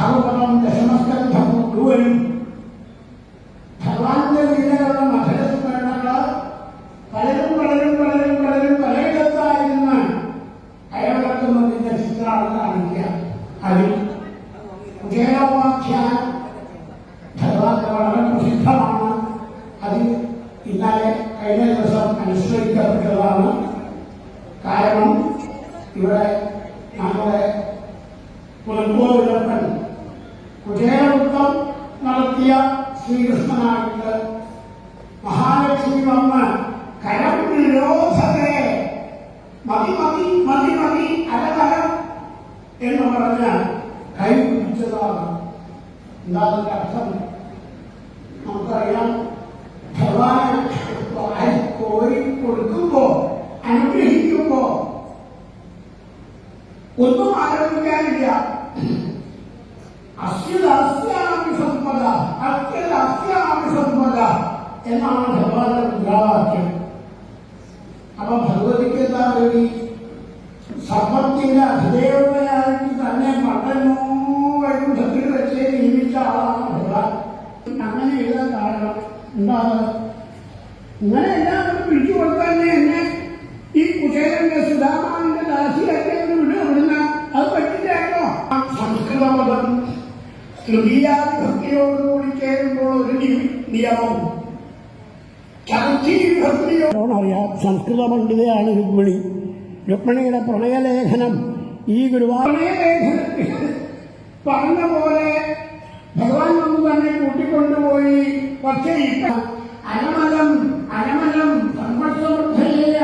ഭാഗവതം ദശമസ്കന്ധം മുഴുവനും ഭഗവാന്റെ ലീലകളുടെ മധുരസ്മരണകൾ പലരും പലരും പലരും പലരും പലയിടത്തായിരുന്ന് അയവിളക്കുന്നതിന്റെ ചിത്രമാണ് കാണിക്കുക. അതിൽ ഉദയോപാഖ്യാൻ ഭഗവാന്റെ വളരെ പ്രസിദ്ധമാണ്. അത് ഇന്നലെ കഴിഞ്ഞ ദിവസം അനുസ്മരിക്കപ്പെട്ടതാണ്. കാരണം ഇവിടെ നമ്മുടെ പുലപ്പോവിലപ്പൻ ശ്രീകൃഷ്ണനായിട്ട് മഹാലക്ഷ്മി വന്ന് കരം നിരോധത്തെ മതി മതി മതി മതി അരകരം എന്ന് പറഞ്ഞ് കൈ പിടിച്ചതാണ്. എന്താ അതിന്റെ അർത്ഥം നമുക്കറിയാം. ഭഗവാനെ കോരി കൊടുക്കുമ്പോ അനുഗ്രഹിക്കുമ്പോ ഒന്നും ആലോചിക്കാനില്ല. അസ്യദാസ്യാമി സമ്പദ അത്യദാസ്യാമി സമ്പദ എന്നാണ് ഭഗവാന്റെ മുദ്രാവാക്യം അപ്പൊ ഭഗവതിക്ക് എന്താ വേണ്ടി സമ്പത്തിന്റെ അധിദേവതയായിട്ട് തന്നെ പട്ടനോ വൈകുണ്ഠത്തിൽ വെച്ച് നിയമിച്ച ആളാണ് ഭഗവാൻ അങ്ങനെ എഴുതാൻ കാരണം എന്താണ് ഇങ്ങനെ എല്ലാവരും ഭക്തിയോടുകൂടി ചേരുമ്പോൾ ഒരു നി- നിയമം. ചർച്ചി ഭക്തിയോടാണ് അറിയാം. സംസ്കൃത പണ്ഡിതയാണ് രുക്മിണി. രുക്മിണിയുടെ പ്രണയലേഖനം ഈ ഗുരുവാ പ്രണയലേഖനത്തിൽ പറഞ്ഞ പോലെ ഭഗവാൻ വന്ന് തന്നെ കൂട്ടിക്കൊണ്ടുപോയി. പക്ഷേ ഇപ്പം അനമലം അനമലം സമ്പർശമധ്യേ